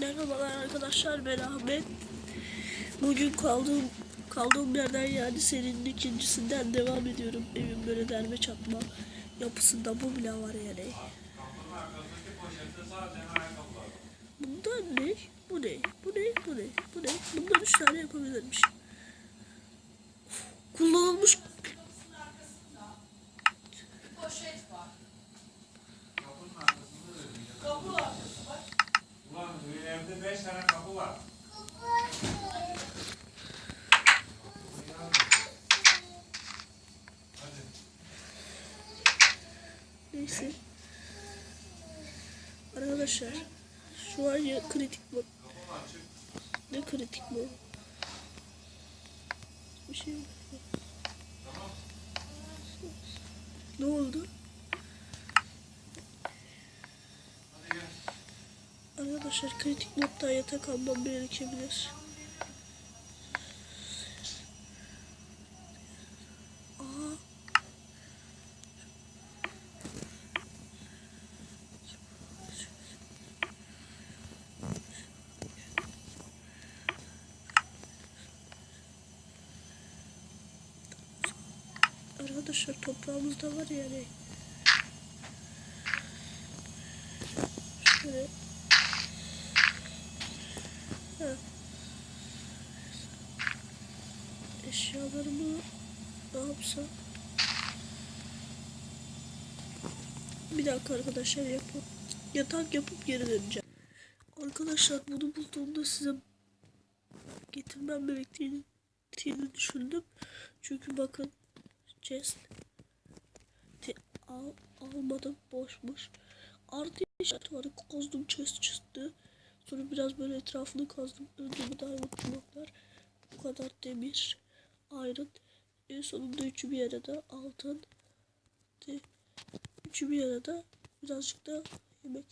Merhabalar arkadaşlar ben Ahmet. Bugün kaldığım kaldığım yerden yani serinin ikincisinden devam ediyorum. Evim böyle derme çatma yapısında bu bile var yani. Bunda ne? Bu ne? Bu ne? Bu ne? Bu ne? Bundan üç tane yapabilirmiş. Kullanılmış evde beş tane kapı var. Neyse. Arkadaşlar şu an ya kritik mod. Ne kritik mod? Bir şey yok. Ne oldu? Arkadaşlar kritik modda yatak almam gerekebilir. Arkadaşlar toprağımız da var yani. Şöyle. Ha. Eşyalarımı ne yapsam? Bir dakika arkadaşlar yapıp yatak yapıp geri döneceğim. Arkadaşlar bunu bulduğumda size getirmem gerektiğini düşündüm. Çünkü bakın chest al, almadım boşmuş. Artı işaret vardı kazdım chest çıktı. Sonra biraz böyle etrafını kazdım. Önce bir diamond bloklar. Bu kadar demir. Iron. En sonunda üçü bir arada altın. De, üçü bir arada birazcık da yemek.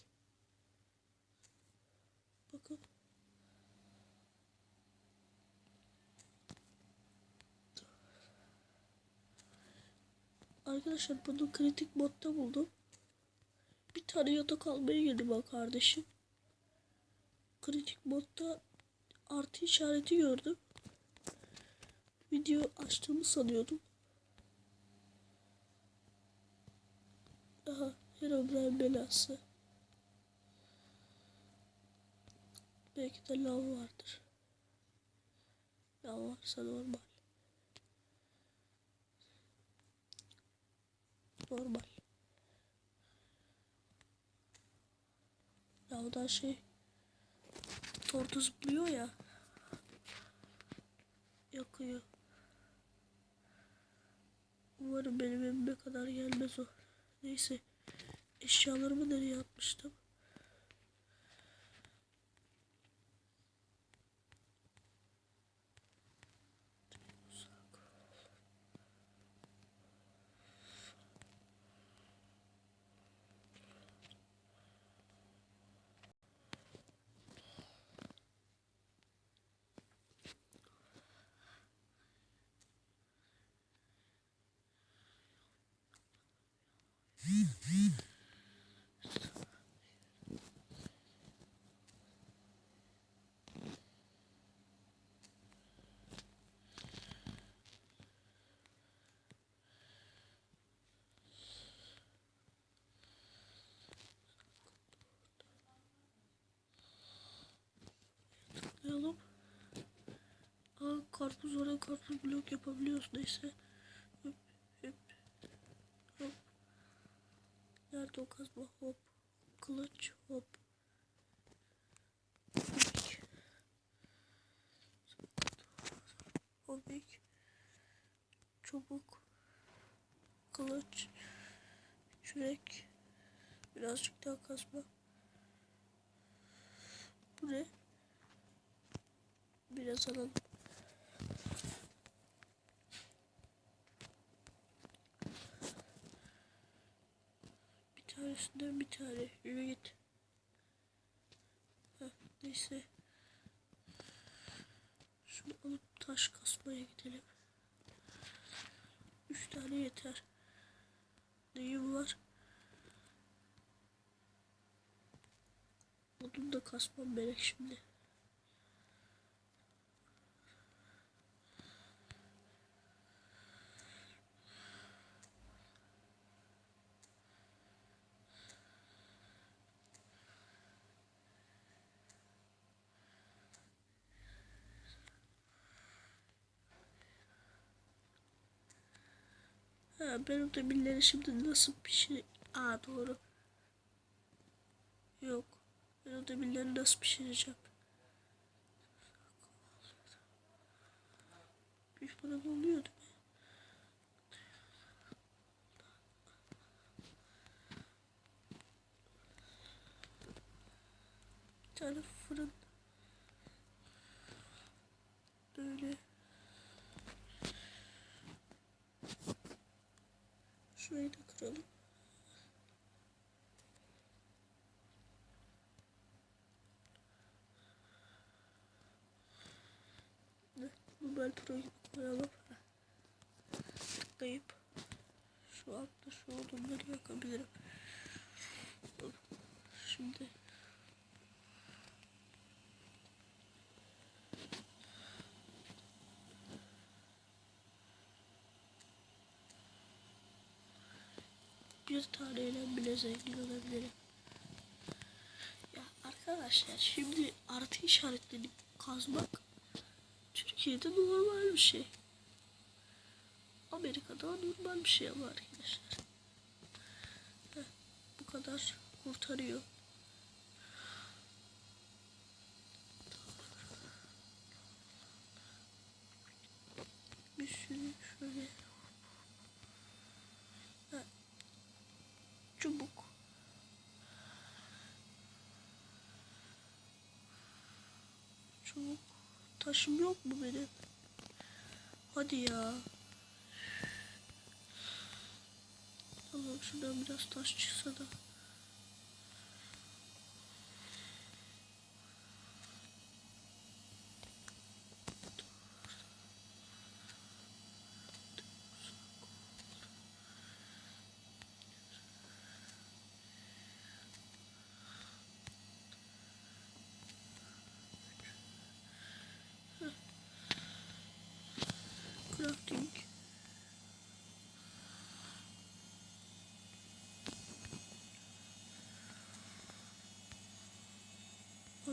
Bakın. Arkadaşlar bunu kritik modda buldum. Bir tane yatak almaya geldim ha kardeşim. Kritik modda artı işareti gördüm. Video açtığımı sanıyordum. Aha Herobrine belası. Belki de lav vardır. Lav varsa normal. Normal. Lavdan şey tortu zıplıyor ya. Yakıyor. Umarım benim evime kadar gelmez o. Neyse. Eşyalarımı nereye atmıştım? Aa karpuz blok yapabiliyoruz neyse. Hop hop hop. Nerede o kazma hop. Kılıç hop. Hobik. Hobik. Çubuk. Kılıç. Çürek. Birazcık daha kazma. Bu ne? Biraz alalım. Bir tanesinden bir tane. Yürü neyse. Şunu alıp taş kasmaya gidelim. Üç tane yeter. Neyim var? Odun da kasmam gerek şimdi. Ha, ben o demirleri şimdi nasıl pişir... Aa doğru. Yok. Ben o demirleri nasıl pişireceğim? Bir fırın oluyor değil mi? Bir tane fırın. Böyle. Şurayı da kıralım. Ne? Bu Belpro'yu koyalım. Tıklayıp şu altta şu odunları yakabilirim. Şimdi bir taneyle bile zengin olabilirim. Ya arkadaşlar şimdi artı işaretleri kazmak Türkiye'de normal bir şey. Amerika'da normal bir şey ama arkadaşlar. Heh, bu kadar kurtarıyor. Bir sürü şöyle Heh. çubuk çubuk taşım yok mu benim? Hadi ya. Allah'ım şuradan biraz taş çıksa da.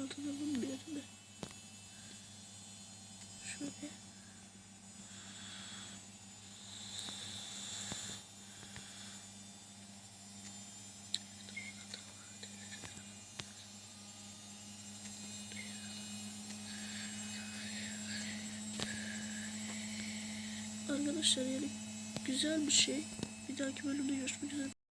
Aldıralım bir yerine. Şöyle. Arkadaşlar yani güzel bir şey. Bir dahaki bölümde görüşmek üzere.